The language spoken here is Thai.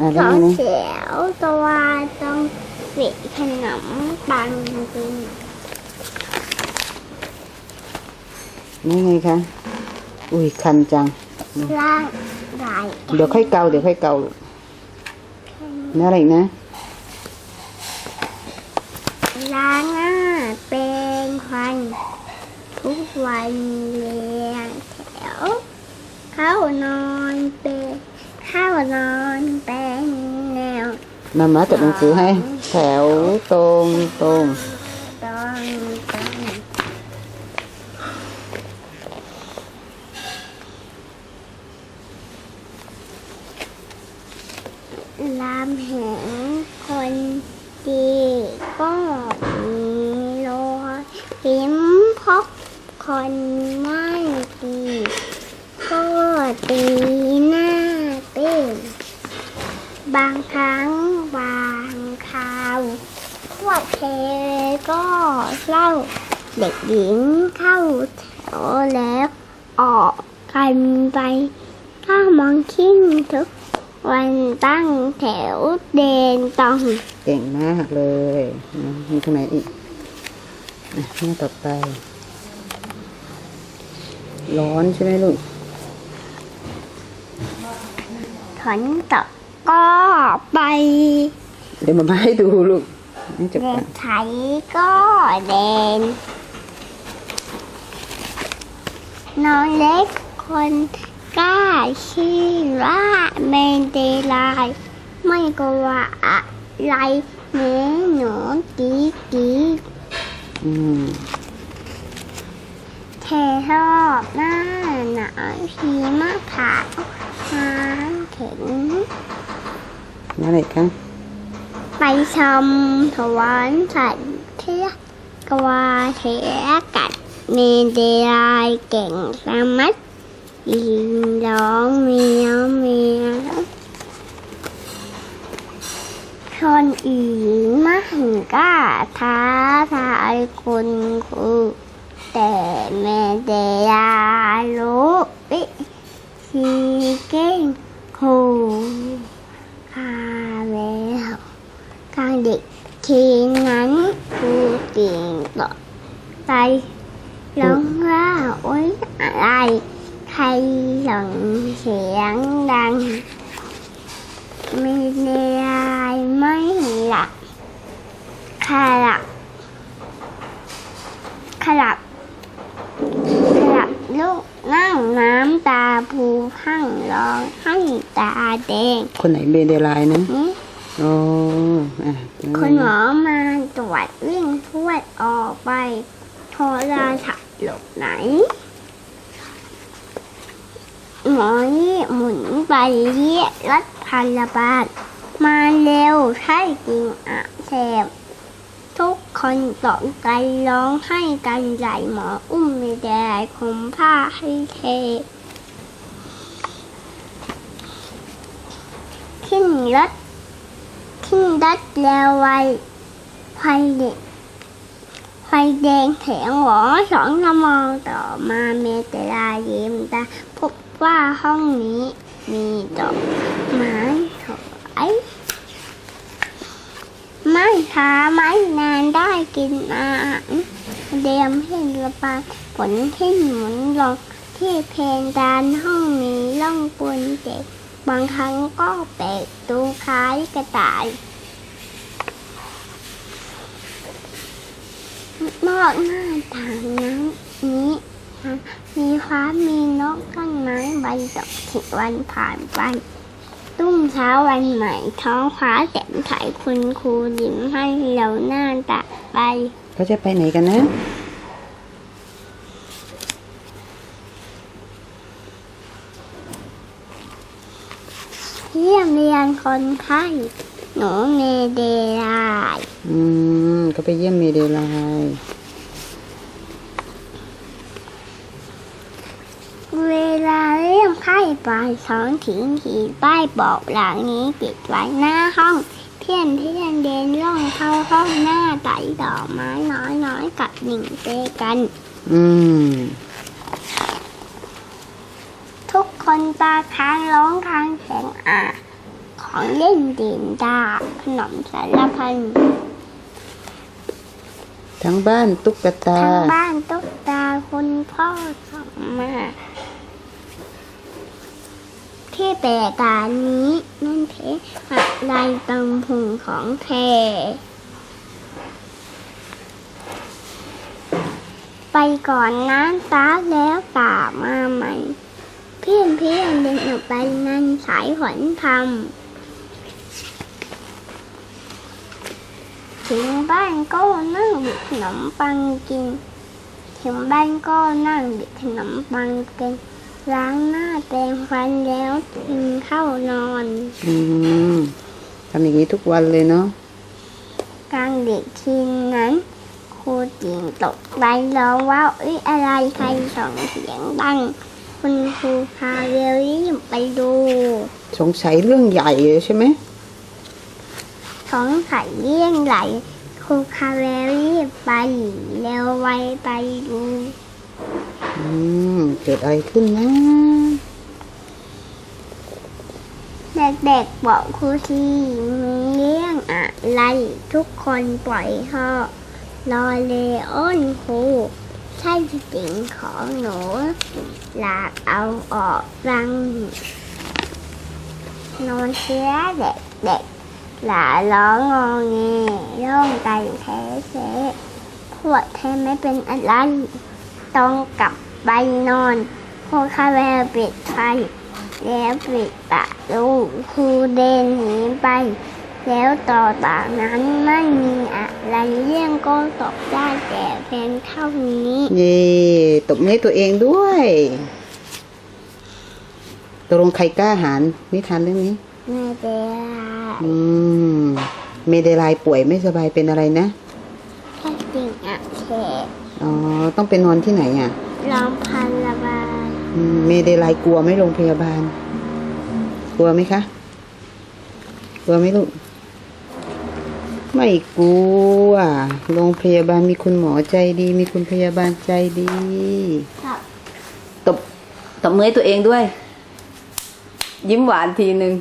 อะสแล้วองไงนะแถวตัวตรงปิดขนมปังจริงนี่ไงคะ อุ้ยคันจังล่างไหลเดี๋ยวค่อยเกาเดี๋ยวค่อยเกาลูกนี่อะไรอีกนะ ล้างหน้าเป็นควันทุกวันเรียงแถว เข้านอนเป็นเข้านอนเป็นแนวมามาจัดหนังสือให้ แถวตรงตรงตอนตอนลามเห็นคนดีก็มีรอยยิ้มพบคนไม่ดีก็ตีหน้าเป็น บางครั้งบางคราวพวกเธอก็เล่าเด็กหญิงเข้าแถวแล้วออกกันไปถ้ามองคิ้งทุกวันตั้งแถวเดนตรงเก่งมากเลยนะมีตรงไหนอีกอะหน้าต่อไป ร้อนใช่ไหมลูกถอนตก ก็ไปเดี๋ยวมามาให้ดูลูกนี่จับเด็กันไทยก็เดินน้องเล็กคนกล้าชื่อว่าเมนเดลายไม่กลัวอะไรแม้หนูกีกีอืมเทชอบหน้าหนาวพีมะขาวน้ำถึง นี่อะไรคะไปชมถวันสันเทียกวาเทียกัดเมเดลายเก่งสามัดยิงร้องเมียวเมียวคนอื่นไม่กล้าท้าทายคุณครูแต่เมเดลายรู้วิธีเก่งครูาแล้ว กลางเด็กที นั้นครูติ่งต่อไปร้องว่าโอ๊ยอะไร ใครส่งเสียงดัง ไม่ได้ไม่หลับขลับขลับขลับลูกนั่งน้ำตาภูข้างร้องให้ตาแดง คนไหนเบเดลายนะนี่ โอ้คุณหมอมาตรวจวิ่งทวดออกไปโทรศัพท์หลบไหน หมอนี่หมุนไปเรียกรถพยาบาลมาเร็วใช่จริงอะแสบทุกคนตกใจร้องให้กันใหญ่หมออุ้มไม่ได้คมผ้าให้เทขึ้นรถ ขึ้นรถแล้วไวไฟเด็กไฟแดงแถงหวอสองชั่วโมงต่อมาเมตลายิ้มตาพบว่าห้องนี้มีดอกไม้สวยไม่ช้าไม่นานได้กินอาหารเดียมให้ระบายฝนที่หมุนลงที่เพนดานห้องมีร่องปนเจ็บ บางครั้งก็แปลกตูคล้ายกระต่าย นอกหน้าต่างนั้นนี้นะมีฟ้ามีนกต้นไม้ใบดอกถิวันผ่านไปตุ้มเช้าวันใหม่ ท้องฟ้าแจ่มใสคุณครูยิ้มให้เราหน้าตาไป เขาจะไปไหนกันนะ เยี่ยมเรียนคนไข้หนูเมเดลายอืมเขาไปเยี่ยมเมเดลายเวลาเรียกไข้บ่ายสองถึงขีดป้ายบอกหลังนี้ติดไว้หน้าห้องเที่ยนเที่ยนเดินล่องเข้าห้องหน้าไต่ดอกไม้น้อยน้อยๆกับหญิงเตกัน อืม ทุก คนตาค้างร้องค้างแข็งอะของเล่นเด่นดาขนมสารพันทั้งบ้านตุ๊กตา ทั้งบ้านตุ๊กตาคุณพ่อส่งมาที่แปลกานี้นั่นเพชรอะไรตรงพุงของแทไปก่อนนะตาแล้วกลับมาใหม่ เพี้ยนเพี้ยนเดิ นออกไปนั่นสายฝนทำถึงบ้านก็นั่งบิดขนมปังกิน ถึงบ้านก็นั่งบิดขนมปังกิน ล้างหน้าแปรงฟันแล้วกินข้าวนอนอืมทำอย่างนี้ทุกวันเลยเนาะกลางเด็กทีนั้นครูจิงตกใจร้องว่าเอ้ยอะไรใครส่งเสียงดัง คุณครูพาเวลลี่ไปดู สงสัยเรื่องใหญ่เลยใช่ไหมสองไข่เลี้ยงไหลครูคาเวลลี่ไปแล้วไวไปดูอืมเกิดอะไรขึ้นนะ เด็กๆบอกครูทีมีเรื่องอะไร ทุกคนปล่อยเขารอเลออนครู ใช่จริงของหนูหลากเอาออกรังนอนเสียเด็กเด็กหลาร้องงอแงร้องไก่แท้เสพวดแท้ไม่เป็นอะไรต้องกลับไปนอนพวกข้าแววปิดไฟแล้วปิดประตูครูเดินหนีไป แล้วต่อจากนั้นไม่มีอะ ไรเรื่องก็ตกได้แต่เพียงเท่านี้เย่ตบมือให้ตัวเองด้วยตกลงใครกล้าหารนิทานเรื่องนี้ไม่ได้อืมเมเดลายป่วยไม่สบายเป็นอะไรนะแค่จริงอะเฉดอ๋อต้องไปนอนที่ไหนอะลองพันระบายอืมเมเดลายกลัวไหมโรงพยาบาล กลัวไหมคะ กลัวไหมลูก ไม่กลัวโรงพยาบาลมีคุณหมอใจดี มีคุณพยาบาลใจดีตบตบมือตัวเองด้วย ยิ้มหวานทีหนึ่ง